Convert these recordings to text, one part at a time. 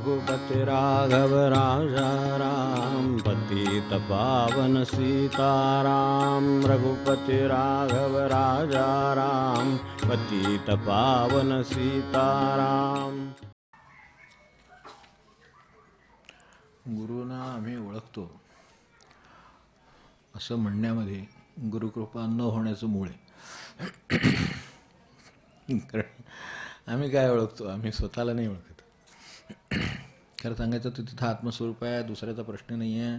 रघुपति राघव राजा राम पतित पावन सीताराम। रघुपति राघव राजा राम पतित पावन सीताराम। गुरुना आम्ही ओळखतो. असं म्हणण्यामध्ये गुरुकृपा न होण्याचं मूळ आहे. कारण आम्ही काय ओळखतो? आम्ही स्वतःला नाही ओळखतो. खरं सांगायचं तर तिथं आत्मस्वरूप आहे दुसऱ्याचा प्रश्न नाही आहे.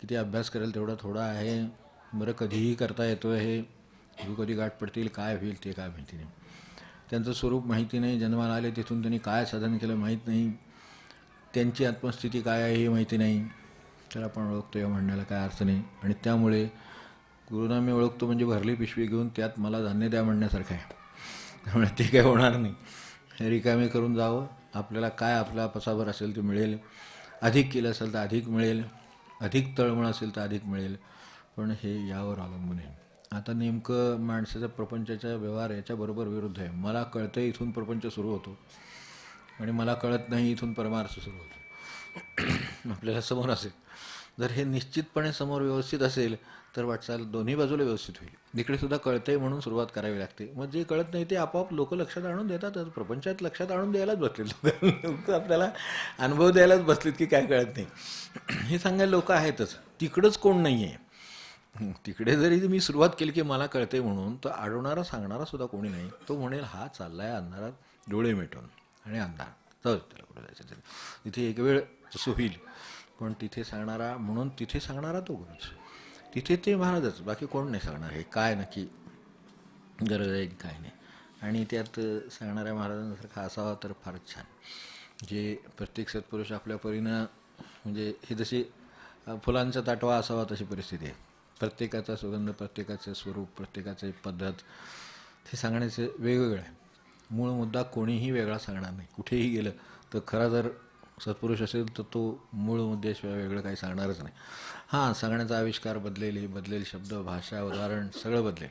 किती अभ्यास करेल तेवढा थोडा आहे. बरं कधीही करता येतो आहे. कधी गाठ पडतील काय होईल ते काय माहिती नाही. त्यांचं स्वरूप माहिती नाही जन्माला आले तिथून त्यांनी काय साधन केलं माहीत नाही. त्यांची आत्मस्थिती काय आहे हे माहिती नाही. तर आपण ओळखतो या म्हणण्याला काय अर्थ नाही. आणि त्यामुळे गुरुना मी ओळखतो म्हणजे भरली पिशवी घेऊन त्यात मला धान्य द्या म्हणण्यासारखं आहे. त्यामुळे ते काही होणार नाही. रिकामी करून जावं. आपल्याला काय आपला पसाभर असेल ते मिळेल. अधिक केलं असेल तर अधिक मिळेल. अधिक तळमळ असेल तर अधिक मिळेल. पण हे यावर अवलंबून आहे. आता नेमकं माणसाचा प्रपंचाचा व्यवहार याच्याबरोबर विरुद्ध आहे. मला कळतं इथून प्रपंच सुरू होतो. आणि मला कळत नाही इथून परमार्थ सुरू होतो. आपल्याला समोर असेल. जर हे निश्चितपणे समोर व्यवस्थित असेल तर वाटचाल दोन्ही बाजूला व्यवस्थित होईल. इकडे सुद्धा कळतंय म्हणून सुरुवात करावी लागते. मग जे कळत नाही ते आपोआप लोक लक्षात आणून देतातच प्रपंचात लक्षात आणून द्यायलाच बसलेत लोक. आपल्याला अनुभव द्यायलाच बसलेत की काय कळत नाही. हे सांगायला लोक आहेतच. तिकडंच कोण नाही आहे तिकडे जरी मी सुरुवात केली की मला कळते म्हणून तर अडवणारा सांगणारा सुद्धा कोणी नाही. तो म्हणेल हा चाललाय अंधारात डोळे मिटून आणि अंधार. तर त्याला कुठे जायचं? तिथे एक वेळ तसं होईल. पण तिथे सांगणारा म्हणून तिथे सांगणारा तो गुरुच. तिथे ते महाराजच बाकी कोण नाही सांगणार हे. काय नक्की गरज आहे काय नाही. आणि त्यात सांगणाऱ्या महाराजांसारखा असावा तर फारच छान. जे प्रत्येक सत्पुरुष आपल्या परीनं म्हणजे हे जशी फुलांचा ताटवा असावा तशी परिस्थिती आहे. प्रत्येकाचा सुगंध प्रत्येकाचं स्वरूप प्रत्येकाचे पद्धत हे सांगण्याचं वेगवेगळं आहे. मूळ मुद्दा कोणीही वेगळा सांगणार नाही. कुठेही गेलं तर खरा जर सत्पुरुष असेल तर तो मूळ मुद्द्याशिवाय वेगळं काही सांगणारच नाही. हां सांगण्याचा आविष्कार बदलेल बदलेल शब्द भाषा उदाहरण सगळं बदलेल.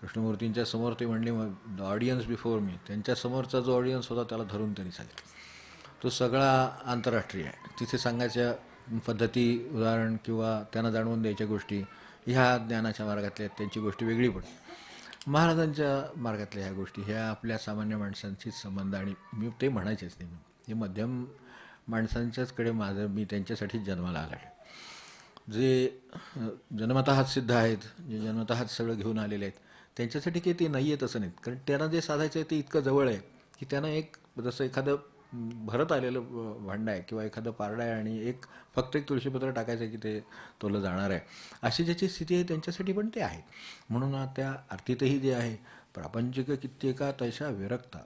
कृष्णमूर्तींच्या समोर ते म्हणले द ऑडियन्स बिफोर मी त्यांच्या समोरचा जो ऑडियन्स होता त्याला धरून त्यांनी सांगितलं. तो सगळा आंतरराष्ट्रीय आहे. तिथे सांगायच्या पद्धती उदाहरण किंवा त्यांना जाणवून द्यायच्या गोष्टी ह्या ज्ञानाच्या मार्गातल्या त्यांची गोष्टी वेगळी पण. महाराजांच्या मार्गातल्या ह्या गोष्टी ह्या आपल्या सामान्य माणसांशीच संबंध आणि मी ते म्हणायचेच नाही. हे मध्यम माणसांच्याचकडे माझं मी त्यांच्यासाठीच जन्माला आला आहे. जे जन्मतःच सिद्ध आहेत जे जन्मतःच सगळं घेऊन आलेले आहेत त्यांच्यासाठी काही ते नाही आहेत तसं नाहीत. कारण त्यांना जे साधायचं आहे ते इतकं जवळ आहे की त्यांना एक जसं एखादं भरत आलेलं भांडं आहे किंवा एखादं पारडं आहे आणि एक फक्त एक तुळशीपत्र टाकायचं आहे की ते तोलं जाणार आहे. अशी ज्याची स्थिती आहे त्यांच्यासाठी पण ते आहे. म्हणून त्या आरतीतही जे आहे प्रापंचिक कित्येका तैशा विरक्ता.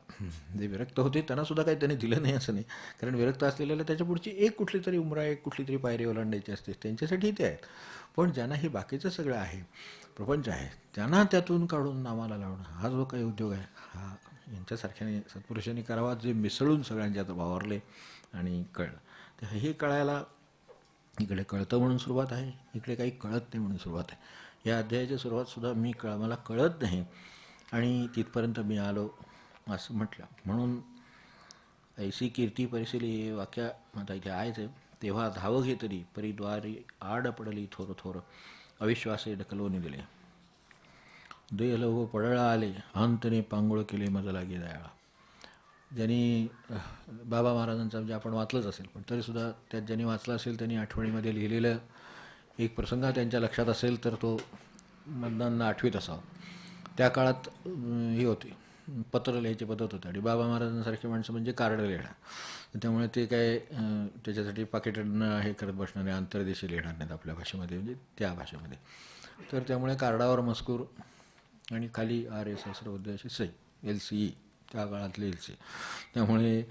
जे विरक्त होते त्यांना सुद्धा काही त्यांनी दिलं नाही असं नाही. कारण विरक्त असलेल्याला त्याच्या पुढची एक कुठली तरी उमरा एक कुठली तरी पायरी ओलांडायची असते. त्यांच्यासाठी ते आहेत. पण ज्यांना हे बाकीचं सगळं आहे प्रपंच आहे त्यांना त्यातून काढून नावाला लावणं हा जो काही उद्योग आहे हा यांच्यासारख्याने सत्पुरुषांनी करावा जे मिसळून सगळ्यांच्यात वावरले आणि कळलं. तर हे कळायला इकडे कळतं म्हणून सुरुवात आहे इकडे काही कळत नाही म्हणून सुरुवात आहे. या अध्यायाची सुरुवातसुद्धा मी कळ मला कळत नाही. आणि तिथपर्यंत मी आलो असं म्हटलं. म्हणून ऐसी कीर्ती परिशिली हे वाक्य आता इथे आहेच. आहे तेव्हा धाव घे तरी परिद्वारी आड पडली थोर थोर. अविश्वासे ढकलवून दिले. दय लोक पडळा आले. अंतने पांगोळ केले मज लागे दयाळा. ज्यांनी बाबा महाराजांचा म्हणजे आपण वाचलंच असेल पण तरीसुद्धा त्यात ज्यांनी वाचलं असेल त्यांनी आठवणीमध्ये लिहिलेलं एक प्रसंग त्यांच्या लक्षात असेल तर तो मतदानांना आठवीत असावा. त्या काळात ही होती. पत्र लिहायची पद्धत होती. आणि बाबा महाराजांसारखी माणसं म्हणजे कार्ड लिहिणार त्यामुळे ते काय त्याच्यासाठी पाकिटांना हे करत बसणार नाही आंतरदेशी लिहिणार नाहीत आपल्या भाषेमध्ये म्हणजे त्या भाषेमध्ये. तर त्यामुळे कार्डावर मजकूर आणि खाली आर एस सहस्रबुद्धाची सई एल सी ई त्या काळातले एल सी त्यामुळे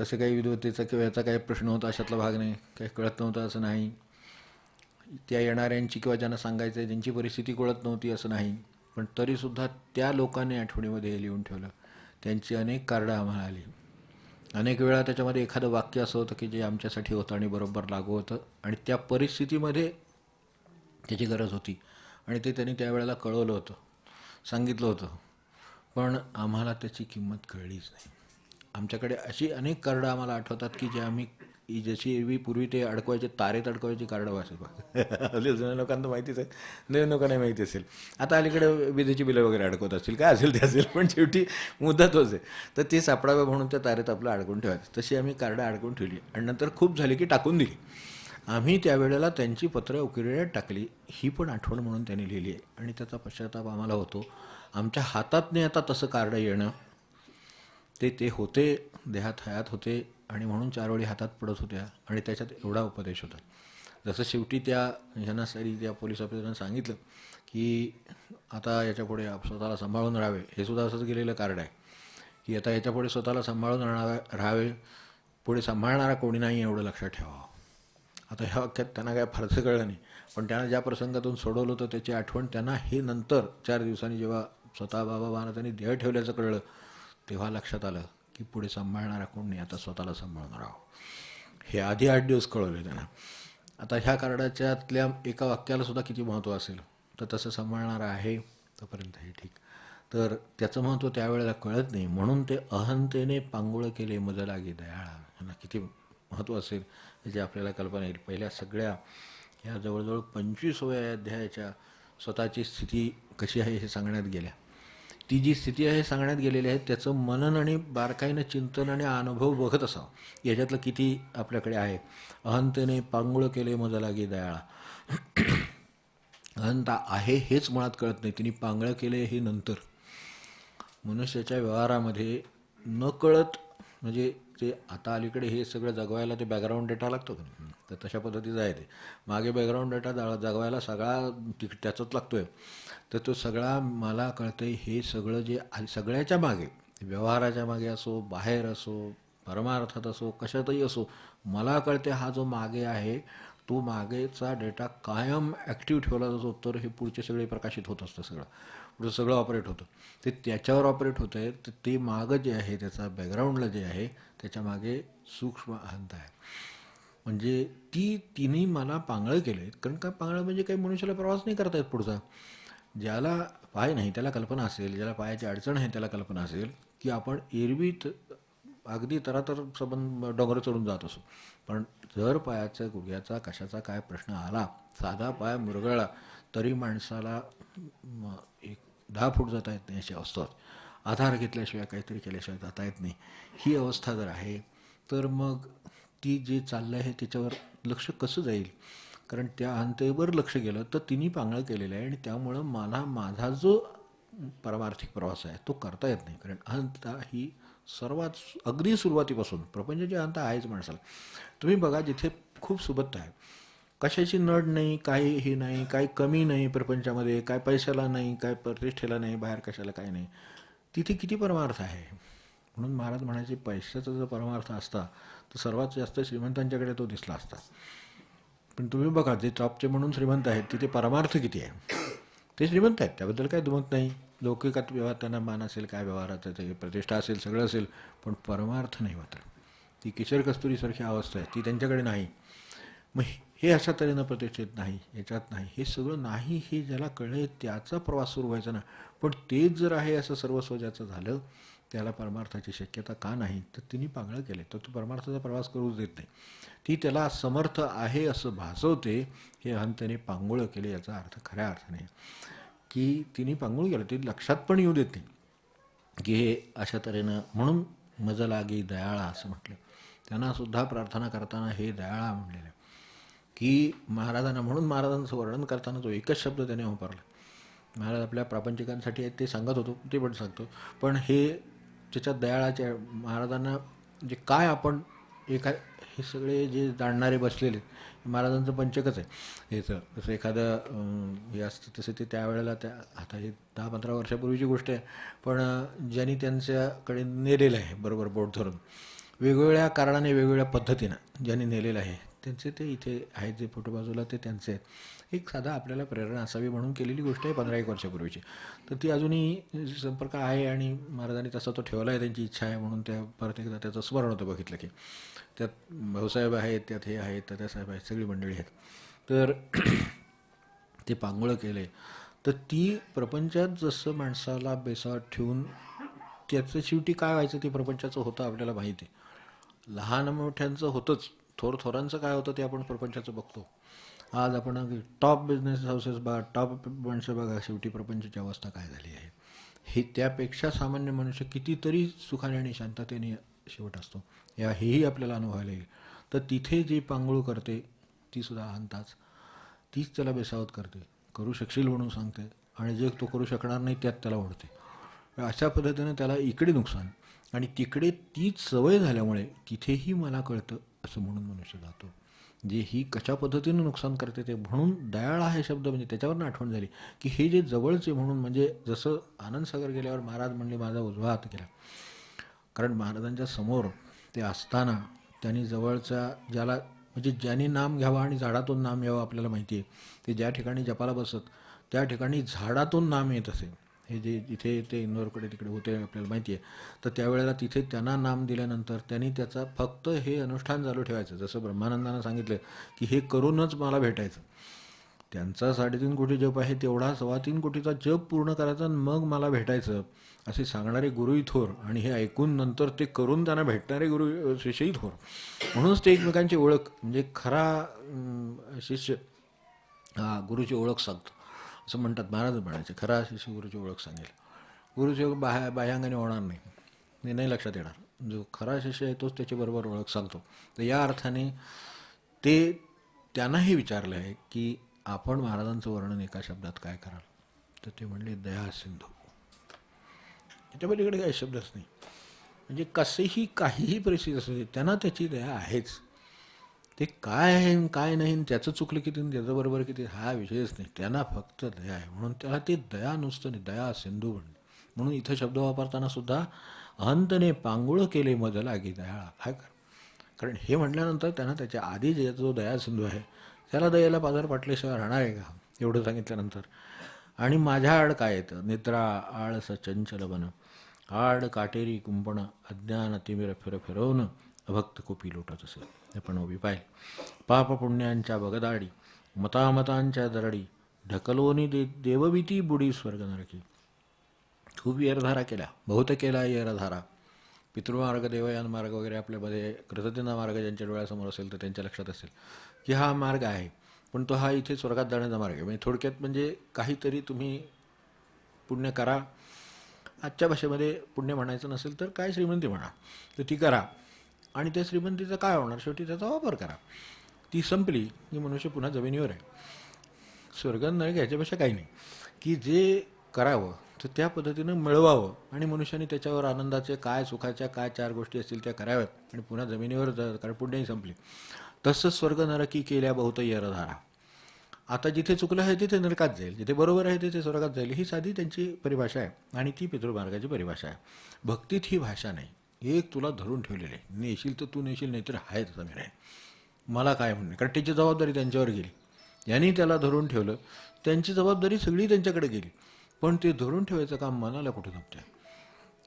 तसे काही विद्वत्तेचा किंवा याचा काही प्रश्न होता अशातला भाग नाही. काही कळत नव्हतं असं नाही. त्या येणाऱ्यांची किंवा ज्यांना सांगायचं आहे ज्यांची परिस्थिती कळत नव्हती असं नाही. पण तरीसुद्धा त्या लोकांनी आठवणीमध्ये हे लिहून ठेवलं. त्यांची अनेक कार्डं आम्हाला आली. अनेक वेळा त्याच्यामध्ये एखादं वाक्य असं होतं की जे आमच्यासाठी होतं आणि बरोबर लागू होतं आणि त्या परिस्थितीमध्ये त्याची गरज होती आणि ते त्यांनी त्यावेळेला कळवलं होतं सांगितलं होतं. पण आम्हाला त्याची किंमत कळलीच नाही. आमच्याकडे अशी अनेक कार्डं आम्हाला आठवतात की जे आम्ही ही जशी एरवी पूर्वी ते अडकवायचे तारेत अडकवायची कार्डं वाचत बघ. जुन्या लोकांना माहितीच आहे. नवीन लोकांना माहिती असेल. आता अलीकडे विजेची बिलं वगैरे अडकवत असतील. काय असेल ते असेल पण शेवटी मुद्दा तोच आहे. तर ते सापडावं म्हणून त्या तारेत आपलं अडकून ठेवायचं. तशी आम्ही कार्डं अडकून ठेवली. आणि नंतर खूप झाली की टाकून दिली. आम्ही त्यावेळेला त्यांची पत्रं उकिरड्यात टाकली. ही पण आठवण म्हणून त्यांनी लिहिली आहे. आणि त्याचा पश्चाताप आम्हाला होतो. आमच्या हातातने आता तसं कार्ड येणं. ते ते होते देहात हयात होते. आणि म्हणून चार वेळी हातात पडत होत्या आणि त्याच्यात एवढा उपदेश होता. जसं शेवटी त्या ह्यांना सरी त्या पोलीस ऑफिसरांना सांगितलं की आता याच्यापुढे स्वतःला सांभाळून राहावे हे सुद्धा असंच गेलेलं कार्ड आहे. की आता याच्यापुढे स्वतःला सांभाळून राहावे राहावे पुढे सांभाळणारा कोणी नाही एवढं लक्षात ठेवावं. आता ह्या वाक्यात त्यांना काय फारसं कळलं नाही. पण त्यांना ज्या प्रसंगातून सोडवलं होतं त्याची आठवण त्यांना हे नंतर चार दिवसांनी जेव्हा स्वतः बाबा महाराजांनी देह ठेवल्याचं कळलं तेव्हा लक्षात आलं. की पुढे सांभाळणारा कोण नाही आता स्वतःला सांभाळणार आहो हे आधी आठ दिवस कळवले त्यांना. आता ह्या कार्डाच्यातल्या एका वाक्याला सुद्धा किती महत्त्व असेल? तर तसं सांभाळणारा आहे तोपर्यंत हे ठीक. तर त्याचं महत्त्व त्यावेळेला कळत नाही. म्हणून ते अहंतेने पांगोळ केले मज लागे दयाळा. यांना किती महत्त्व असेल याची आपल्याला कल्पना येईल. पहिल्या सगळ्या ह्या जवळजवळ पंचवीसव्या अध्यायाच्या स्वतःची स्थिती कशी आहे हे सांगण्यात गेल्या. ती जी स्थिती आहे सांगण्यात गेलेली आहे त्याचं मनन आणि बारकाईनं चिंतन आणि अनुभव बघत असावं. याच्यातलं किती आपल्याकडे आहे? अहंतेने पांगुळ केले मज लागे दयाळा. अहंता आहे हेच मुळात कळत नाही. तिने पांगळं केले हे नंतर. मनुष्याच्या व्यवहारामध्ये न कळत म्हणजे ते आता अलीकडे हे सगळं जगवायला ते बॅकग्राऊंड डेटा लागतो का नाही? तर तशा पद्धतीचं आहे ते. मागे बॅकग्राऊंड डेटा जगवायला सगळा तिक त्याचाच लागतो आहे तर तो सगळा मला कळतं हे सगळं जे सगळ्याच्या मागे व्यवहाराच्या मागे असो बाहेर असो परमार्थात असो कशातही असो मला कळते हा जो मागे आहे तो मागेचा डेटा कायम ॲक्टिव्ह ठेवला जातो तर हे पुढचे सगळे प्रकाशित होत असतं सगळं. पुढं सगळं ऑपरेट होतं. ते त्याच्यावर ऑपरेट होतं आहे तर ते मागं जे आहे त्याचा बॅकग्राऊंडला जे आहे त्याच्यामागे सूक्ष्म अंत आहे. म्हणजे ती तिने मला पांगळं केलं आहेत कारण का पांगळं म्हणजे काही मनुष्याला प्रवास नाही करता येत पुढचा. ज्याला पाय नाही त्याला कल्पना असेल ज्याला पायाची अडचण आहे त्याला कल्पना असेल की आपण एरवीत अगदी तरातर सबंध डोंगर चढून जात असो. पण जर पायाच्या गुडघ्याचा कशाचा काय प्रश्न आला साधा पाय मुरगळला तरी माणसाला एक दहा फूट जाता येत नाही अशी अवस्था आधार घेतल्याशिवाय काहीतरी केल्याशिवाय जाता येत नाही. ही अवस्था जर आहे तर मग ती जे चाललं आहे त्याच्यावर लक्ष कसं जाईल? कारण त्या अहंतेवर लक्ष गेलं तर तिने पांगळं केलेलं आहे आणि त्यामुळं मला माझा जो परमार्थिक प्रवास आहे तो करता येत नाही. कारण अहंता ही सर्वात अगदी सुरुवातीपासून प्रपंचाची अहंता आहेच माणसाला. तुम्ही बघा जिथे खूप सुबत्ता आहे. कशाची नड नाही काही हे नाही काय कमी नाही प्रपंचामध्ये काय पैशाला नाही काय प्रतिष्ठेला नाही बाहेर कशाला काय नाही. तिथे किती परमार्थ आहे? म्हणून महाराज म्हणायचे पैशाचा जर परमार्थ असता तर सर्वात जास्त श्रीमंतांच्याकडे तो दिसला असता. पण तुम्ही बघा जे टॉपचे म्हणून श्रीमंत आहेत तिथे परमार्थ किती आहे? ते श्रीमंत आहेत त्याबद्दल काय दुमत नाही. लौकिकात व्यवहार त्यांना मान असेल काय व्यवहाराचं ते प्रतिष्ठा असेल सगळं असेल पण परमार्थ नाही मात्र. ती किशोर कस्तुरीसारखी अवस्था आहे ती त्यांच्याकडे नाही. मग हे अशा तऱ्हेनं प्रतिष्ठित नाही याच्यात नाही. हे सगळं नाही हे ज्याला कळलं त्याचा प्रवास सुरू व्हायचा ना. पण तेच जर आहे असं सर्वस्व ज्याचं झालं त्याला परमार्थाची शक्यता का नाही? तर तिने पांगळं केले तर तो परमार्थाचा प्रवास करू देत नाही. ती त्याला समर्थ आहे असं भासवते हे अहंतेने पांगुळं केले याचा अर्थ खऱ्या अर्थाने की तिने पांगुळ केलं. ते लक्षात पण येऊ देत नाही की हे अशा तऱ्हेनं म्हणून मजा लागे दयाळा असं म्हटलं. त्यांना सुद्धा प्रार्थना करताना हे दयाळा म्हणलेलं की महाराजांना म्हणून महाराजांचं वर्णन करताना तो एकच शब्द त्याने वापरला. महाराज आपल्या प्रापंचिकांसाठी आहेत ते सांगत होतो ते पण सांगतो. पण हे त्याच्यात दयाळाच्या महाराजांना जे काय आपण एका हे सगळे जे जाणणारे बसलेले आहेत, महाराजांचं पंचकच आहे. याचं जसं एखादं हे असतं तसं ते त्यावेळेला त्या आता हे दहा पंधरा वर्षापूर्वीची गोष्ट आहे. पण ज्यांनी त्यांच्याकडे नेलेलं आहे बरोबर बोट धरून वेगवेगळ्या कारणाने वेगवेगळ्या पद्धतीनं ज्यांनी नेलेलं आहे त्यांचे ते इथे आहेत जे फोटो बाजूला ते त्यांचे आहेत. एक साधा आपल्याला प्रेरणा असावी म्हणून केलेली गोष्ट आहे पंधरा एक वर्षापूर्वीची. तर ती अजूनही संपर्क आहे आणि महाराजांनी तसा तो ठेवला आहे त्यांची इच्छा आहे म्हणून त्या परत एकदा त्याचं स्मरण होतं बघितलं की. त्यात भाऊसाहेब आहेत त्यात हे आहेत तात्यासाहेब आहेत सगळी मंडळी आहेत. तर ते पांगुळं केले. तर ती प्रपंचात जसं माणसाला बेसावत ठेवून त्याचं शेवटी काय व्हायचं ते प्रपंचाचं होतं आपल्याला माहिती. आहे लहान मोठ्यांचं होतंच. थोर थोरांचं काय होतं ते आपण प्रपंचाचं बघतो. आज आपण टॉप बिझनेस हाऊसेस बघा टॉप माणसं बघा शेवटी प्रपंचाची अवस्था काय झाली आहे. हे त्यापेक्षा सामान्य मनुष्य कितीतरी सुखाने आणि शांततेने शेवट असतो. या हेही आपल्याला अनुभवायला येईल. तर तिथे जी पांगुळ करते तीसुद्धा आणताच तीच त्याला बेसावत करते. करू शकशील म्हणून सांगते आणि जे तो करू शकणार नाही त्यात त्याला ओढते. अशा पद्धतीनं त्याला इकडे नुकसान आणि तिकडे तीच सवय झाल्यामुळे तिथेही मला कळतं असं म्हणून मनुष्य जातो. जे ही कशा पद्धतीनं नुकसान करते ते म्हणून दयाळ हा शब्द म्हणजे त्याच्यावरनं आठवण झाली की हे जे जवळचे म्हणून म्हणजे जसं आनंदसागर गेल्यावर महाराज म्हणले माझा उजवा हात केला. कारण महाराजांच्या समोर ते असताना त्यांनी जवळचा ज्याला म्हणजे ज्यांनी नाम घ्यावा आणि झाडातून नाम यावं आपल्याला माहिती आहे ते ज्या ठिकाणी जपाला बसत त्या ठिकाणी झाडातून नाम येत असे. हे जे जिथे ते इंदोरकडे तिकडे होते आपल्याला माहिती आहे. तर त्यावेळेला तिथे त्यांना नाम दिल्यानंतर त्यांनी त्याचा फक्त हे अनुष्ठान चालू ठेवायचं. जसं ब्रह्मानंदानं सांगितलं की हे करूनच मला भेटायचं. त्यांचा साडेतीन कोटी जप आहे तेवढा सव्वा तीन कोटीचा जप पूर्ण करायचा आणि मग मला भेटायचं असे सांगणारे गुरुही थोर आणि हे ऐकून नंतर ते करून त्यांना भेटणारे गुरु शिष्यही थोर. म्हणूनच ते एकमेकांची ओळख म्हणजे खरा शिष्य हा गुरुची ओळख सांगतो. असं म्हणतात महाराज म्हणायचे खरा शिष्य गुरुची ओळख सांगेल. गुरुची ओळख बाह्या बाह्यांगाने होणार नाही. हे नाही लक्षात येणार. जो खरा शिष्य आहे तोच त्याच्याबरोबर ओळख सांगतो. तर या अर्थाने ते त्यांनाही विचारलं आहे की आपण महाराजांचं वर्णन एका शब्दात काय कराल? तर ते म्हणले दया सिंधू. याच्या पलीकडे काही शब्दच नाही. म्हणजे कसेही काहीही परिस्थिती असू दे त्यांना त्याची दया आहेच. ते काय आहे काय नाही त्याचं चुकलं किती त्याचं बरोबर किती हा विषयच नाही. त्यांना फक्त दया आहे. म्हणून त्याला ते दया नुसतं नाही. दया सिंधू म्हणणे म्हणून इथं शब्द वापरताना सुद्धा अहंतने पांगुळ केले मज लागी दयाळा काय कर कारण हे म्हटल्यानंतर त्यांना त्याच्या आधी जे जो दया सिंधू आहे त्याला दयाला पाजार पाटल्याशिवाय राहणार आहे का? एवढं सांगितल्यानंतर. आणि माझ्या आड काय येतं? निद्रा आळस चंचल बन. आड काटेरी कुंपण. अज्ञान तिमिर फिर फिरवणं अभक्त कोपी लोटत असेल हे पण उभी पाहिजे पाप पुण्यांच्या बगदाडी मतामतांच्या दरडी ढकलोनी दे देवभीती बुडी स्वर्ग नरकी। खूप येरधारा केल्या बहुत केला येरधारा। पितृमार्ग देवयान मार्ग वगैरे आपल्यामध्ये कृतज्ञता मार्ग ज्यांच्या डोळ्यासमोर असेल तर त्यांच्या लक्षात असेल की हा मार्ग आहे पण तो हा इथे स्वर्गात जाण्याचा मार्ग आहे. म्हणजे थोडक्यात म्हणजे काहीतरी तुम्ही पुण्य करा. आजच्या भाषेमध्ये पुण्य म्हणायचं नसेल तर काय श्रीमंती म्हणा तर ती करा. आणि त्या श्रीमंतीचं काय होणार? शेवटी त्याचा वापर करा. ती संपली. की मनुष्य पुन्हा जमिनीवर आहे. स्वर्ग नरक ह्याच्यापेक्षा काही नाही. की जे करावं तर त्या पद्धतीनं मिळवावं आणि मनुष्याने त्याच्यावर आनंदाचे काय सुखाच्या काय चार गोष्टी असतील त्या कराव्यात आणि पुन्हा जमिनीवर जा कारण पुण्याही संपली. तसंच स्वर्ग नरकी केल्या बहुत यरधारा. आता जिथे चुकलं आहे तिथे नरकात जाईल. जिथे बरोबर आहे तिथे स्वर्गात जाईल. ही साधी त्यांची परिभाषा आहे आणि ती पितृमार्गाची परिभाषा आहे. भक्तीत ही भाषा नाही. एक तुला धरून ठेवलेले. आहे नेशील तर तू नेशील नाही तर आहे तसा मी राहील मला काय म्हणणे कारण त्याची जबाबदारी त्यांच्यावर गेली. यांनी त्याला धरून ठेवलं. त्यांची जबाबदारी सगळी त्यांच्याकडे गेली. पण ते धरून ठेवायचं काम मनाला कुठे जमते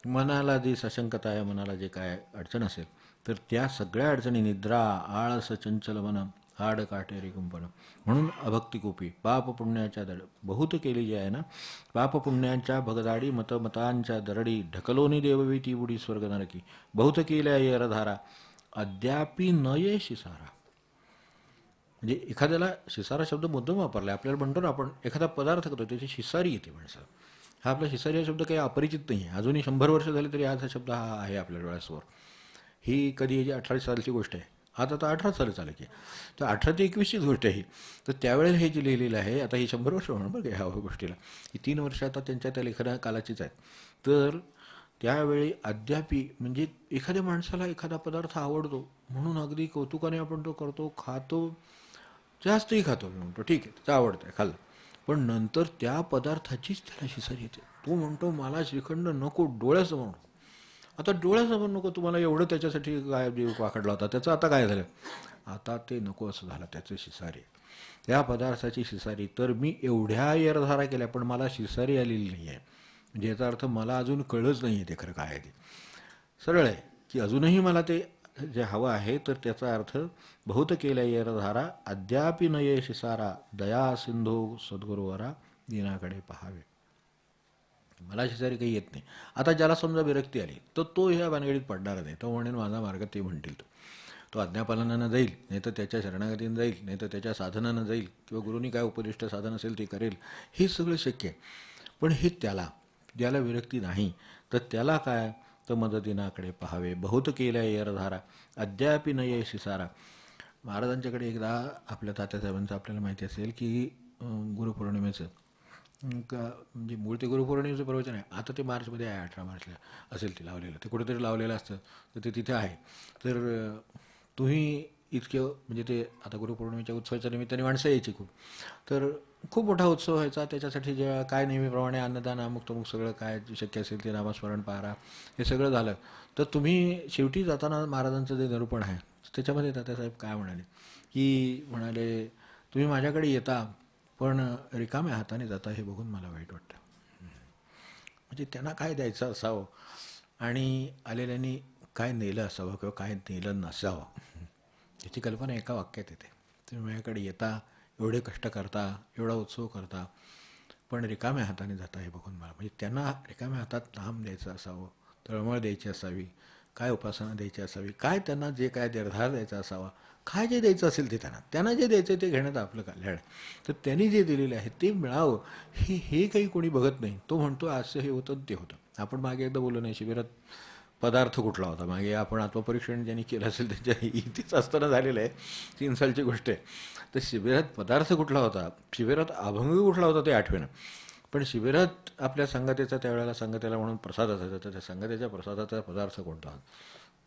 मनाला जी सशंकता आहे मनाला जे काय अडचण असेल तर त्या सगळ्या अडचणी निद्रा आळस चंचल मन हाड काटेरी कुंपण. म्हणून अभक्तिकोपी पाप पुण्याच्या दड बहुत केली जी आहे ना पाप पुण्याच्या भगदाडी मतमतांच्या दरडी ढकलोनी देववीती बुडी स्वर्ग नरकी. बहुत केल्या यरधारा अद्यापी न ये शिसारा. म्हणजे एखाद्याला शिसारा शब्द मुद्दम वापरला आपल्याला म्हणतो ना आपण एखादा पदार्थ करतो त्याची शिसारी येते माणसाला. हा आपला शिसारी हा शब्द काही अपरिचित नाही आहे अजूनही शंभर वर्ष झाले तरी आज हा शब्द हा आहे आपल्या डोळ्यासमोर. ही कधी अठराशे अठरा सालची गोष्ट आहे. आता तर अठरा साल चालू की. तर अठरा ते एकवीसचीच गोष्ट आहे तर त्यावेळेला हे जे लिहिलेलं आहे आता ही शंभर वर्ष होणार बरं ह्या गोष्टीला. ही तीन वर्ष आता त्यांच्या त्या लेखना कालाचीच आहेत. तर त्यावेळी अद्यापी म्हणजे एखाद्या माणसाला एखादा पदार्थ आवडतो म्हणून अगदी कौतुकाने आपण तो करतो खातो जास्तही खातो मी म्हणतो. ठीक आहे त्याचं आवडतं आहे खाल्लं. पण नंतर त्या पदार्थाचीच त्याला शिसारी येते. तो म्हणतो मला श्रीखंड नको डोळ्यासमोर नको. आता डोळ्यासमोर नको तुम्हाला एवढं त्याच्यासाठी काय जीव वाकडला होता. त्याचं आता काय झालं? आता ते नको असं झालं त्याचं शिसारी. त्या पदार्थाची शिसारी तर मी एवढ्या येरधारा केल्या पण मला शिसारी आलेली नाही आहे म्हणजे याचा अर्थ मला अजून कळलंच नाही आहे ते खरं काय ते. सरळ आहे की अजूनही मला ते जे हवं आहे तर त्याचा अर्थ बहुत केल्या येरधारा अद्यापि नये ये शिसारा दया सिंधू सद्गुरुवरा दिनाकडे पहावे. मला शेजारी काही येत नाही. आता ज्याला समजा विरक्ती आली तर तो ह्या भानगडीत पडणार नाही. तो म्हणेन माझा मार्ग ते म्हणतील तो. तो आज्ञापालनानं जाईल नाही तर त्याच्या शरणागतीनं जाईल नाही तर त्याच्या साधनानं जाईल किंवा गुरुनी काय उपदिष्ट साधन असेल ते करेल हे सगळं शक्य आहे. पण हे त्याला ज्याला विरक्ती नाही तर त्याला काय? तर मदतीनाकडे पहावे. बहुत केल्या यरधारा अद्यापि न ये शिसारा. महाराजांच्याकडे एकदा आपल्या तात्यासाहेबांचं आपल्याला माहिती असेल की गुरुपौर्णिमेचं का म्हणजे मूळ ते गुरुपौर्णिमेचं प्रवचन आहे. आता ते मार्चमध्ये आहे अठरा मार्चला असेल ते लावलेलं. ते कुठेतरी लावलेलं असतं. तर ते तिथे आहे. तर तुम्ही इतके म्हणजे ते आता गुरुपौर्णिमेच्या उत्सवाच्या निमित्ताने माणसं यायची खूप. तर खूप मोठा उत्सव व्हायचा. त्याच्यासाठी जे काय नेहमीप्रमाणे अन्नदान अमुक तमुक सगळं काय शक्य असेल ते नामस्मरण पारा हे सगळं झालं. तर तुम्ही शेवटी जाताना महाराजांचं जे निरूपण आहे त्याच्यामध्ये तात्यासाहेब काय म्हणाले? की म्हणाले तुम्ही माझ्याकडे येता पण रिकाम्या हाताने जाता हे बघून मला वाईट वाटतं. म्हणजे त्यांना काय द्यायचं असावं? आणि आलेल्यांनी काय नेलं असावं किंवा काय नेलं नसावं? याची कल्पना एका वाक्यात येते. तुम्ही माझ्याकडे येता एवढे कष्ट करता एवढा उत्सव करता पण रिकाम्या हाताने जाता हे बघून मला. म्हणजे त्यांना रिकाम्या हातात नाम द्यायचं असावं तळमळ द्यायची असावी काय उपासना द्यायची असावी काय त्यांना जे काय निर्धार द्यायचा असावा काय जे द्यायचं असेल ते त्यांना. त्यांना जे द्यायचं ते घेण्यात आपलं कल्याण तर त्यांनी जे दिलेलं आहे ते मिळावं. हे हे काही कोणी बघत नाही. तो म्हणतो असं हे होतं ते होतं. आपण मागे एकदा बोललो नाही शिबिरात पदार्थ कुठला होता? मागे आपण आत्मपरीक्षण ज्यांनी केलं असेल त्याच्या इथेच असताना झालेलं आहे. तीन सालची गोष्ट आहे. तर शिबिरात पदार्थ कुठला होता? शिबिरात अभंग कुठला होता ते आठवेनं. पण शिबिरात आपल्या संगतेचा त्यावेळेला संगतेला म्हणून प्रसाद असायचा. तर त्या संगतेच्या प्रसादाचा पदार्थ कोणता? होता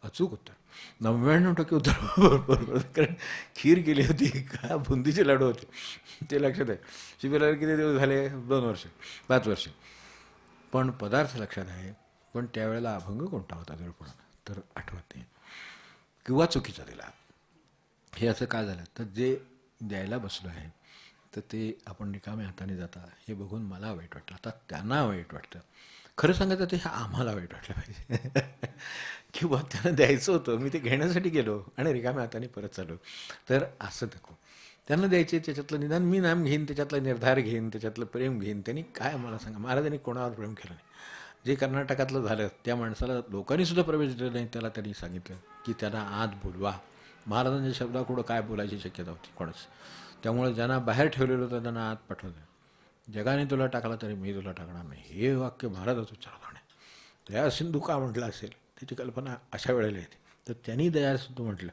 अचूक उत्तर. नव्याण्णव टक्के उत्तर बरोबर. कारण खीर केली होती का बुंदीचे लाडू होते? ते लक्षात आहे. शिबिराला किती दिवस झाले? दोन वर्ष पाच वर्ष. पण पदार्थ लक्षात आहे. पण त्यावेळेला अभंग कोणता होता? निरूपण तर आठवत नाही. किंवा चुकीचा दिला. हे असं का झालं? तर जे द्यायला बसलो आहे तर ते आपण रिकाम्या हाताने जाता. हे बघून मला वाईट वाटलं. आता त्यांना वाईट वाटतं. खरं सांगायचं ते आम्हाला वाईट वाटलं पाहिजे. किंवा त्यांना द्यायचं होतं मी ते घेण्यासाठी गेलो आणि रिकाम्या हाताने परत चालू तर असं नको. त्यांना द्यायचे त्याच्यातलं निदान मी नाम घेईन त्याच्यातला निर्धार घेईन त्याच्यातलं प्रेम घेईन. त्यांनी काय मला सांगा? महाराजांनी कोणावर प्रेम केलं नाही. जे कर्नाटकातलं झालं त्या माणसाला लोकांनीसुद्धा प्रवेश दिला नाही त्याला त्यांनी सांगितलं की त्यांना आत बोलवा. महाराजांच्या शब्दाकडं काय बोलायची शक्यता होती? कोणाच? त्यामुळे ज्यांना बाहेर ठेवलेलं होतं त्यांना आत पाठवलं. जगाने तुला टाकला तरी मी तुला टाकणार नाही. हे वाक्य महाराजाचं उच्चारलं नाही दया सिंधू का म्हटलं असेल? त्याची कल्पना अशा वेळेला येते. तर त्यांनी दयासुद्धा म्हटलं.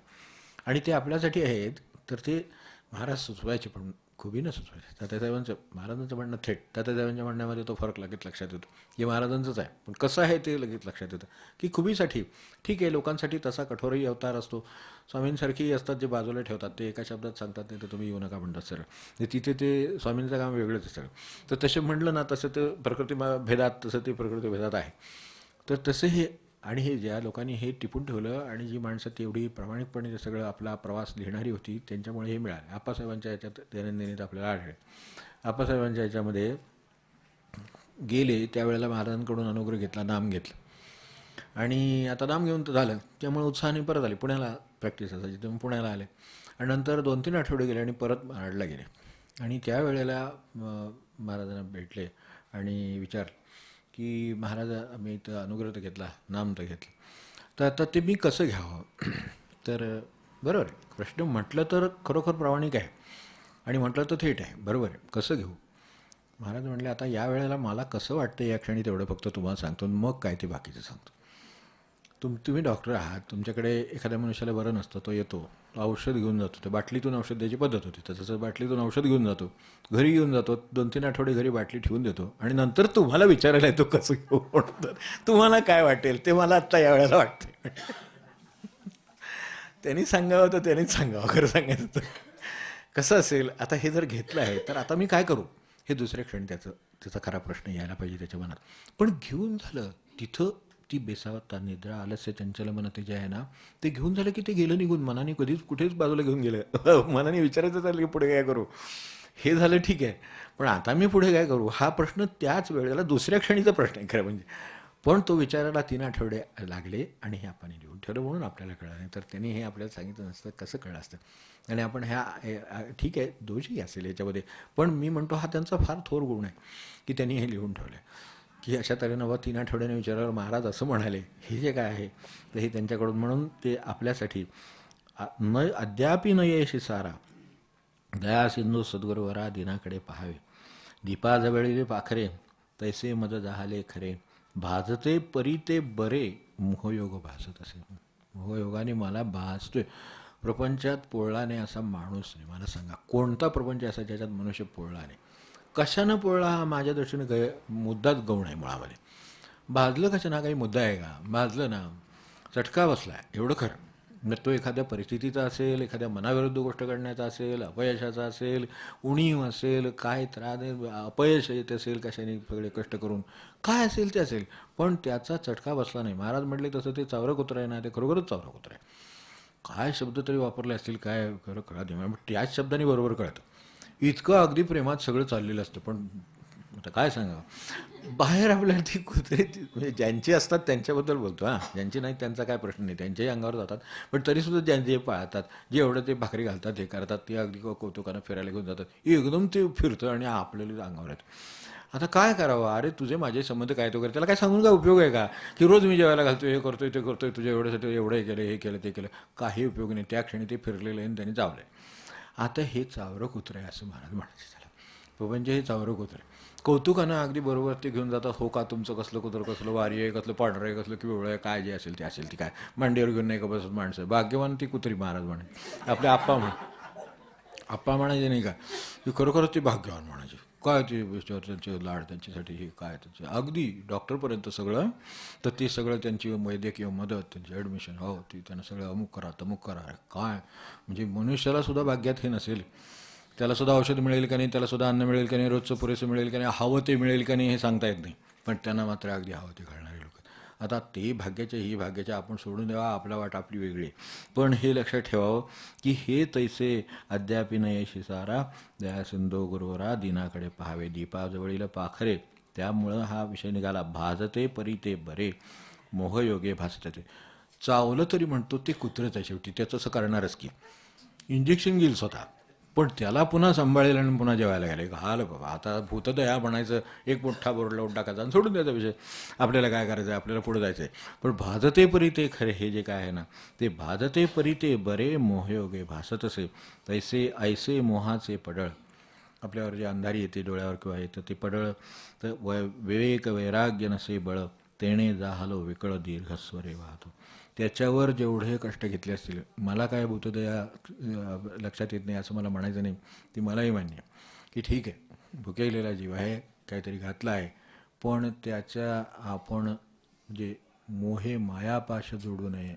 आणि ते आपल्यासाठी आहेत तर ते महाराज सुचवायचे पण खुबीनं सुचवायचे. तात्यासाहेबांचं महाराजांचं म्हणणं थेट तात्यासाहेबांच्या म्हणण्यामध्ये तो फरक लगेच लक्षात येतो. हे महाराजांचंच आहे. पण कसं आहे ते लगेच लक्षात येतं. की खुबीसाठी ठीक आहे लोकांसाठी तसा कठोरही अवतार असतो. स्वामींसारखीही असतात जे बाजूला ठेवतात ते एका शब्दात सांगतात नाही तर तुम्ही येऊ नका म्हणतात सर म्हणजे तिथे ते स्वामींचं काम वेगळंच आहे सर तर तसे म्हटलं ना तसं ते प्रकृती भेदात तसं ते प्रकृती भेदात आहे. तर तसे हे आणि हे ज्या लोकांनी हे टिपून ठेवलं आणि जी माणसं तेवढी प्रामाणिकपणे ते सगळं आपला प्रवास लिहिणारी होती त्यांच्यामुळे हे मिळालं. आप्पासाहेबांच्या याच्यात दैनंदिनीत आपल्याला आढळेल. आप्पासाहेबांच्या याच्यामध्ये गेले त्यावेळेला महाराजांकडून अनुग्रह घेतला नाम घेतलं. आणि आता नाम घेऊन तर झालं त्यामुळे उत्साहाने परत आले. पुण्याला प्रॅक्टिस असायची तेव्हा पुण्याला आले. आणि नंतर दोन तीन आठवडे गेले आणि परत महाडला गेले. आणि त्यावेळेला महाराजांना भेटले आणि विचारलं. की महाराज आम्ही इथं अनुग्रह तर घेतला नाम तर घेतलं. तर आता ते मी कसं घ्यावं? तर बरोबर आहे. प्रश्न म्हटलं तर खरोखर प्रामाणिक आहे. आणि म्हटलं तर थेट आहे. बरोबर आहे. कसं घेऊ? महाराज म्हटले आता या वेळेला मला कसं वाटतं या क्षणी तेवढं फक्त तुम्हाला सांगतो मग काय ते बाकीचं सांगतो. तुम तुम्ही डॉक्टर आहात. तुमच्याकडे एखाद्या मनुष्याला बरं नसतं तो येतो. औषध घेऊन जातो त्या बाटलीतून औषध द्यायची पद्धत होती. तर तसं बाटलीतून औषध घेऊन जातो. घरी घेऊन जातो. दोन तीन आठवडे घरी बाटली ठेवून देतो. आणि नंतर तुम्हाला विचारायला येतो कसं घेऊ म्हणून तर तुम्हाला काय वाटेल? ते मला आत्ता या वेळेला वाटते त्यांनी सांगावं तर त्यांनीच सांगावं. खरं सांगायचं तर. कसं असेल? आता हे जर घेतलं आहे तर आता मी काय करू? हे दुसऱ्या क्षणी त्याचं त्याचा खरा प्रश्न यायला पाहिजे त्याच्या मनात. पण घेऊन झालं तिथं ती बेसावता निद्रा आलस्य चंचल मन ते जे आहे ना ते घेऊन झालं की ते गेलं निघून. मनाने कधीच कुठेच बाजूला घेऊन गेलं. मनाने विचारायचं चाललं की पुढे काय करू? हे झालं ठीक आहे. पण आता मी पुढे काय करू? हा प्रश्न त्याच वेळेला दुसऱ्या क्षणीचा प्रश्न आहे खरं म्हणजे. पण तो विचारायला तीन आठवडे लागले आणि हे आपण लिहून ठेवलं म्हणून आपल्याला कळलं नाही. तर त्यांनी हे आपल्याला सांगितलं नसतं कसं कळलं असतं? आणि आपण ह्या ठीक आहे दोषही असेल याच्यामध्ये. पण मी म्हणतो हा त्यांचा फार थोर गुण आहे की त्यांनी हे लिहून ठेवलं आहे की अशा तऱ्हेनं व तीन आठवड्याने विचारल्यावर महाराज असं म्हणाले. हे जे काय आहे तर हे त्यांच्याकडून म्हणून ते आपल्यासाठी न अद्यापि न येशी सारा. दया सिंधू सद्गुरुवरा दिनाकडे पहावे. दीपाजवळीले पाखरे तैसे मद जहाले खरे. भाजते परी ते बरे मोहयोग भासत असे. मोहयोगाने मला भासतोय. प्रपंचात पोळला नाही असा माणूस नाही. मला सांगा कोणता प्रपंच असा ज्याच्यात मनुष्य पोळला नाही कशानं पोळला हा माझ्या दृष्टीने गै मुद्दाच गौण आहे मुळामध्ये. भाजलं कशानं? हा काही मुद्दा आहे का? भाजलं ना. चटका बसला एवढं खरं. मग तो एखाद्या परिस्थितीचा असेल एखाद्या मनाविरुद्ध गोष्ट करण्याचा असेल अपयशाचा असेल उणीव असेल काय त्रास अपयश येत असेल कशाने सगळे कष्ट करून. काय असेल ते असेल. पण त्याचा चटका बसला नाही. महाराज म्हटले तसं ते चावरं कुत्रं आहे ना ते खरोखरच चावरं कुत्रा आहे. काय शब्द तरी वापरले असतील काय खरं कळत नाही त्याच शब्दाने बरोबर कळतं. इतकं अगदी प्रेमात सगळं चाललेलं असतं. पण आता काय सांगा बाहेर आपल्याला ती कुत्रे म्हणजे ज्यांची असतात त्यांच्याबद्दल बोलतो हां. ज्यांची नाही त्यांचा काय प्रश्न नाही. त्यांच्याही अंगावर जातात. पण तरीसुद्धा ज्यांचे पाळतात जे एवढं ते भाकरी घालतात हे करतात ते अगदी कौतुकानं फिरायला घेऊन जातात. एकदम ते फिरतं आणि आपल्याला अंगावर येतं. आता काय करावं? अरे तुझे माझे संबंध काय तो करे त्याला काय सांगून काय उपयोग आहे का? की रोज मी जेवायला घालतो हे करतोय ते करतोय तुझ्या एवढ्यासाठी एवढं हे केलं हे केलं ते केलं. काही उपयोग नाही. त्या क्षणी ते फिरलेलं आहे आणि त्यांनी जावलं आहे आता हे चावरं कुत्रं आहे असं महाराज म्हणायचे त्याला. म्हणजे हे चावरं कुत्रं आहे. कौतुकानं अगदी बरोबर ते घेऊन जातात हो का तुमचं कसलं कुत्रं कसलं वारी आहे कसलं पांढरं आहे कसलं किंवा आहे काय जे असेल ते असेल ती काय. मांडीवर घेऊन नाही का बसत माणसं. भाग्यवान ती कुत्री महाराज म्हणे आपले आप्पा म्हण आप्पा म्हणायचे नाही का ती खरोखरच ती भाग्यवान म्हणायची. काय ते त्यांचे लाड त्यांच्यासाठी हे काय त्यांचे? अगदी डॉक्टरपर्यंत सगळं. तर ते सगळं त्यांची वैद्यकीय मदत त्यांची ॲडमिशन हो ती त्यांना सगळं अमुक करा तमुक करा. काय? म्हणजे मनुष्याला सुद्धा भाग्यात हे नसेल. त्याला सुद्धा औषध मिळेल का नाही? त्याला सुद्धा अन्न मिळेल का नाही? रोजचं पुरेसं मिळेल का नाही? हवं ते मिळेल का नाही हे सांगता येत नाही. पण त्यांना मात्र अगदी हवं ते घालणारे आता ते भाग्याचे ही भाग्याचे आपण सोडून द्यावा आपला वाट आपली वेगळी. पण हे लक्षात ठेवावं की हे तैसे अद्यापि नयशी सारा दया गुरुवरा दिनाकडे पहावे दीपाजवळील पाखरे. त्यामुळं हा विषय निघाला. भाजते परी ते बरे मोहयोगे भासते. ते चावलं तरी म्हणतो ते कुत्रंच आहे शेवटी. त्याचं असं करणारच की. इंजेक्शन घेईल स्वतः. पण त्याला पुन्हा सांभाळेल आणि पुन्हा जेवायला गेले घाल बाबा आता भूतदया म्हणायचं एक मोठा बोर्ड लावून टाकायचा आणि सोडून द्यायचा विषय. आपल्याला काय करायचं आहे आपल्याला पुढे जायचं आहे पण भाजते परी ते खरे हे जे काय आहे ना ते भाजते परी ते बरे मोहयोगे भासत असे. तैसे ऐसे मोहाचे पडळ. आपल्यावर जे अंधारी येते डोळ्यावर किंवा येतं ते पडळ तर वै विवेक वैराग्य नसे बळ. तेणे जाहलो विकळ दीर्घस्वरे वाहतो. त्याच्यावर जेवढे कष्ट घेतले असतील मला काय भूतदया लक्षात येत नाही असं मला म्हणायचं नाही ती मलाही मान्य आहे. की ठीक आहे भुकेलेला जीव आहे काहीतरी घातला आहे पण त्याच्या आपण म्हणजे मोहे मायापाश जोडू नये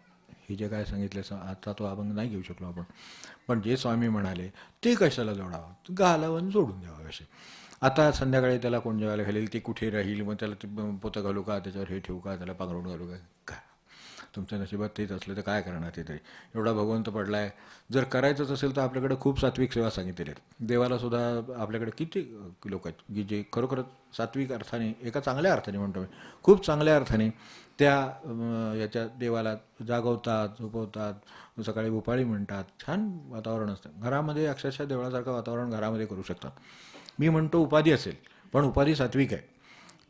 हे जे काय सांगितलं असं आता तो अभंग नाही घेऊ शकलो आपण. पण जे स्वामी म्हणाले ते कशाला जोडावं? घालावं जोडून द्यावं असे. आता संध्याकाळी त्याला कोण जेवायला घालेल ते कुठे राहील? मग त्याला ते पोतं घालू का? त्याच्यावर हे ठेवू का? त्याला पांघरून घालू का? तुमच्या नशिबात तेच असलं तर काय करणार ते तरी? एवढा भगवंत पडला आहे जर करायचंच असेल तर आपल्याकडे खूप सात्विक सेवा सांगितलेल्या आहेत. देवाला सुद्धा आपल्याकडे किती लोक आहेत की जे खरोखरच सात्विक अर्थाने एका चांगल्या अर्थाने म्हणतो मी खूप चांगल्या अर्थाने त्या याच्या देवाला जागवतात झोपवतात सकाळी उपाळी म्हणतात. छान वातावरण असतं. घरामध्ये अक्षरशः देवळासारखं वातावरण घरामध्ये करू शकतात. मी म्हणतो उपाधी असेल पण उपाधी सात्विक आहे.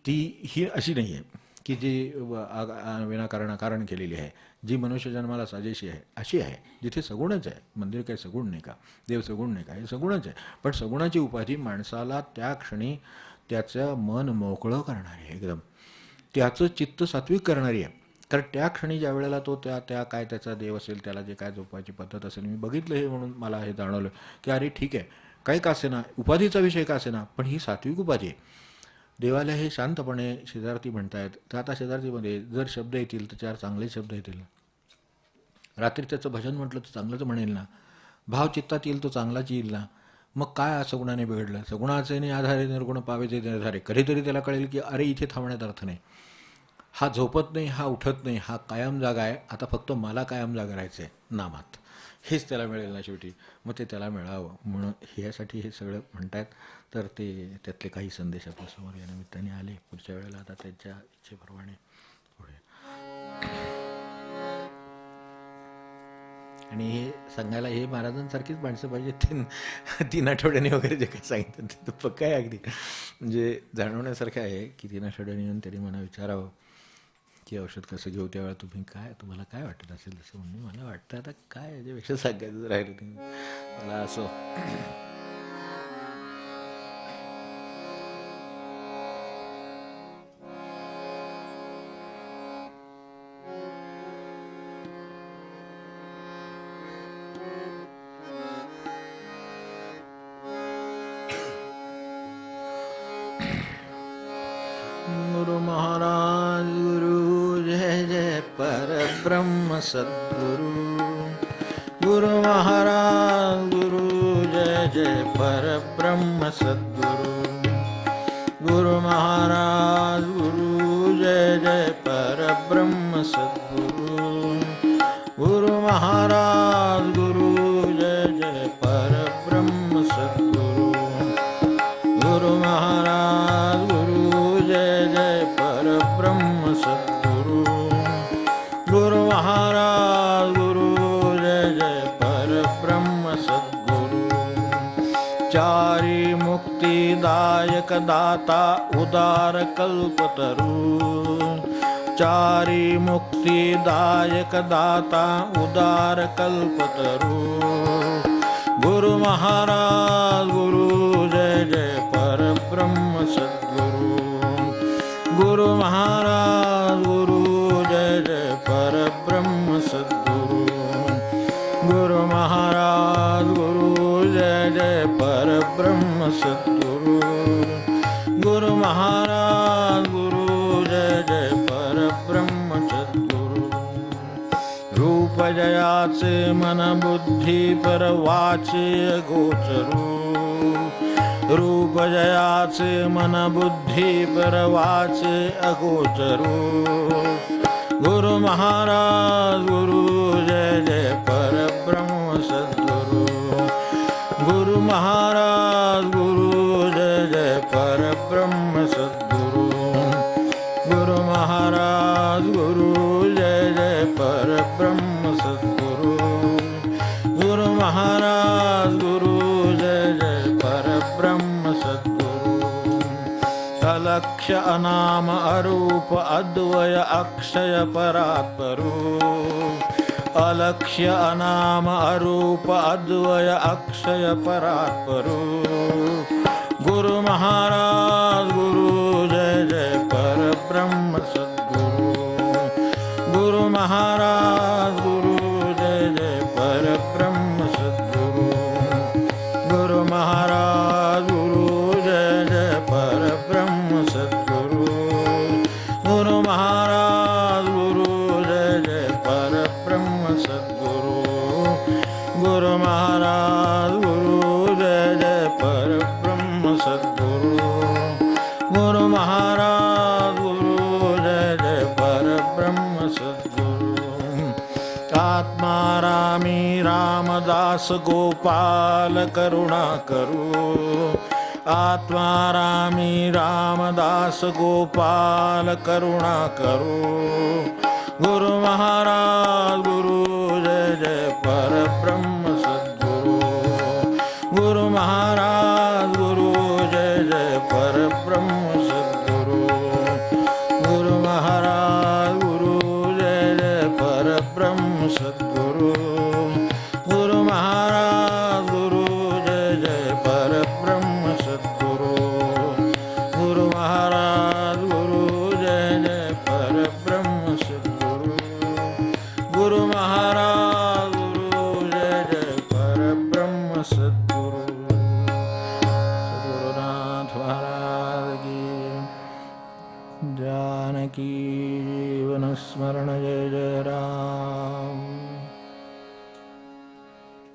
ती ही अशी नाही आहे. की जी आ- विनाकारण कारण केलेली आहे. जी मनुष्य जन्माला साजेशी आहे अशी आहे जिथे सगुणच आहे. मंदिर काही सगुण नाही का? देव सगुण नाही का? हे सगुणच आहे. पण सगुणाची उपाधी माणसाला त्या क्षणी त्याचं मन मोकळं करणारी आहे एकदम. त्याचं चित्त सात्विक करणारी आहे. कारण त्या क्षणी ज्या वेळेला तो त्या त्या काय त्याचा देव असेल त्याला जे काय झोपायची पद्धत असेल मी बघितलं हे म्हणून मला हे जाणवलं की अरे ठीक आहे काही का असेना उपाधीचा विषय का असेना पण ही सात्विक उपाधी आहे. देवाला हे शांतपणे शेजारती म्हणतायत. तर आता शेजारतीमध्ये जर शब्द येतील तर चार चांगले शब्द येतील. रात्री त्याचं भजन म्हटलं तर चांगलंच म्हणेल ना. भाव चित्तात येईल तो चांगलाच येईल ना. मग काय सगुणाने बिघडलं? सगुणाचे नाही आधारे निर्गुण पावे ते निर्धारे. कधीतरी त्याला कळेल की अरे इथे थांबण्यात अर्थ नाही. हा झोपत नाही हा उठत नाही हा कायम जागा आहे. आता फक्त मला कायम जागा राहायचं आहे नामात. हेच त्याला मिळेल ना शेवटी. मग ते त्याला मिळावं. म्हणून ह्यासाठी हे सगळं म्हणतायत. तर ते त्यातले काही संदेश आपल्यासमोर या निमित्ताने आले. पुढच्या वेळेला आता त्यांच्या इच्छेप्रमाणे पुढे. आणि हे सांगायला हे महाराजांसारखीच माणसं पाहिजे. तीन तीन आठवड्यांनी वगैरे जे काही सांगितलं ते तर पक्का आहे अगदी. म्हणजे जाणवण्यासारखं आहे की तीन आठवड्याने येऊन त्यांनी मला विचारावं की औषध कसं घेऊ त्यावेळेला तुम्ही काय तुम्हाला काय वाटत असेल? तसं म्हणून मला वाटतं आता काय याच्यापेक्षा सांगायचं राहिलं तुम्ही मला असं सद्गुरु। गुरु महाराज गुरु जय जय पर ब्रह्म सद्गुरु। गुरु महाराज गुरु जय जय पर ब्रह्म सद्गुरु। दाता उदार कल्पतरु. चारी मुक्तिदायक दाता उदार कल्पतरु. गुरु महाराज गुरु जय जय परब्रह्म सद्गुरु. गुरु महाराज जय जय पर ब्रह्म सद्गुरु। गुरु महाराज गुरु जय जय पर ब्रह्म सद्गुरु। रूप जयाचे मन बुद्धी परवाचे गोचरू। रूप जयाचे मन बुद्धी परवाचे अगोचरू। गुरु महाराज गुरु जय जय पर अलक्ष्य अनाम अरूप अद्वय अक्षय परात्परू। अलक्ष्य अनाम अरूप अद्वय अक्षय परात्परू। गुरु महाराज गुरु दास गोपाल करुणा करू. आत्मा रामी रामदास गोपाल करुणा करू. गुरु महाराज गुरु